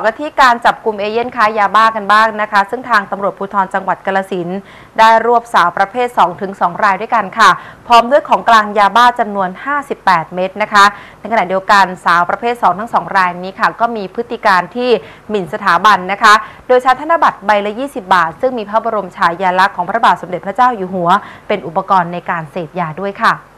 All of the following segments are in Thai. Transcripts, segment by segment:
อกันที่การจับกลุ่มเอเย่นค้ายาบ้ากันบ้างนะคะ ซึ่งทางตำรวจภูธรจังหวัดกาลสินได้รวบสาวประเภท2-2ถึง 2 รายด้วยกันค่ะ พร้อมด้วยของกลางยาบ้าจำนวน 58 เม็ดนะคะ ในขณะเดียวกันสาวประเภท 2 ทั้ง 2 รายนี้ค่ะ ก็มีพฤติการที่หมิ่นสถาบันนะคะ โดยใช้ธนบัตรใบละ 20 บาท ซึ่งมีพระบรมฉายาลักษณ์ของพระบาทสมเด็จพระเจ้าอยู่หัว เป็นอุปกรณ์ในการเสพยาด้วยค่ะ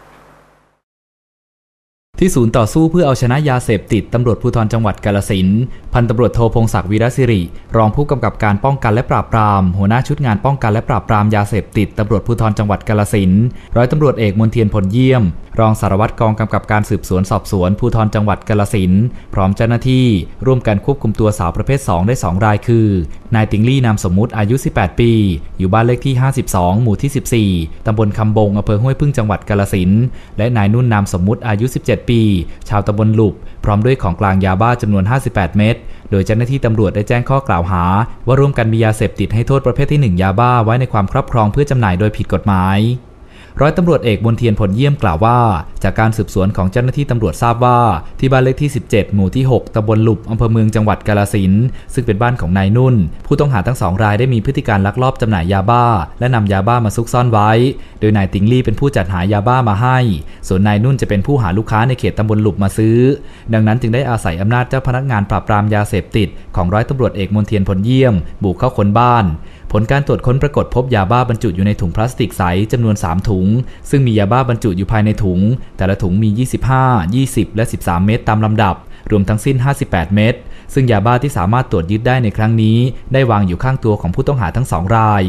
ที่ศูนย์ต่อสู้เพื่อเอาชนะยาเสพติดตำรวจภูธรจังหวัดกาลสินพันตำรวจโทพงศักดิ์วีรศิริ รองผู้กำกับการป้องกันและปราบปราม หัวหน้าชุดงานป้องกันและปราบปรามยาเสพติดตำรวจภูธรจังหวัดกาลสินร้อยตำรวจเอกมนเทียนผลเยี่ยมรองสารวัตรกองกำกับการสืบสวนสอบสวนภูธรจังหวัดกาลสินพร้อมเจ้าหน้าที่ร่วมกันควบคุมตัวสาวประเภท 2 ได้ 2 รายคือนายติงลี่นามสมมุติอายุ 18 ปี อยู่บ้านเลขที่ 52 หมู่ที่ 14 ตำบลคำบงอำเภอห้วยพึ่งจังหวัดกาลสินและนายนุ่นนามสมมุติอายุ 17 ปี ชาวตำบลหลุบ พร้อมด้วยของกลางยาบ้าจำนวน 58 เม็ดโดยเจ้าหน้าที่ตำรวจได้แจ้งข้อกล่าวหา ว่าร่วมกันมียาเสพติดให้โทษประเภทที่ 1 ยาบ้าไว้ในความครอบครองเพื่อจำหน่ายโดยผิดกฎหมาย ร้อยตำรวจเอกบนเทียนผลเยี่ยมกล่าวว่า จากการสืบสวนของเจ้าหน้าที่ตำรวจทราบว่า ที่บ้านเลขที่ 17 หมู่ที่ 6ตำบลหลุบอำเภอเมืองจังหวัดกาลสินซึ่งเป็นบ้านของนายนุ่น ผู้ต้องหาทั้งสองรายได้มีพฤติการลักลอบจำหน่ายยาบ้า และนำยาบ้ามาซุกซ่อนไว้ โดยนายติงลี่เป็นผู้จัดหายาบ้ามาให้ ส่วนนายนุ่นจะเป็นผู้หาลูกค้าในเขตตำบลหลุบมาซื้อ ดังนั้นจึงได้อาศัยอำนาจเจ้าพนักงานปราบปรามยาเสพติด ของร้อยตำรวจเอกมนเทียนผลเยี่ยม บุกเข้าค้นบ้าน ผลการตรวจค้นปรากฏพบยาบ้าบรรจุอยู่ในถุงพลาสติกใสจำนวน 3 ถุง ซึ่งมียาบ้าบรรจุอยู่ภายในถุง แต่ละถุงมี 25 20 และ 13 เม็ดตามลำดับ รวมทั้งสิ้น 58 เม็ดซึ่งยาบ้าที่สามารถตรวจยึดได้ในครั้งนี้ ได้วางอยู่ข้างตัวของผู้ต้องหาทั้งสองราย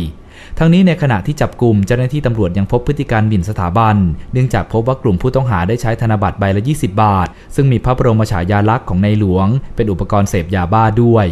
ทั้งนี้ในขณะที่จับกลุ่มเจ้าหน้าที่ตำรวจยังพบพฤติการหมิ่นสถาบัน เนื่องจากพบว่ากลุ่มผู้ต้องหาได้ใช้ธนบัตรใบละ 20 บาท ซึ่งมีพระบรมฉายาลักษณ์ของในหลวง เป็นอุปกรณ์เสพยาบ้าด้วย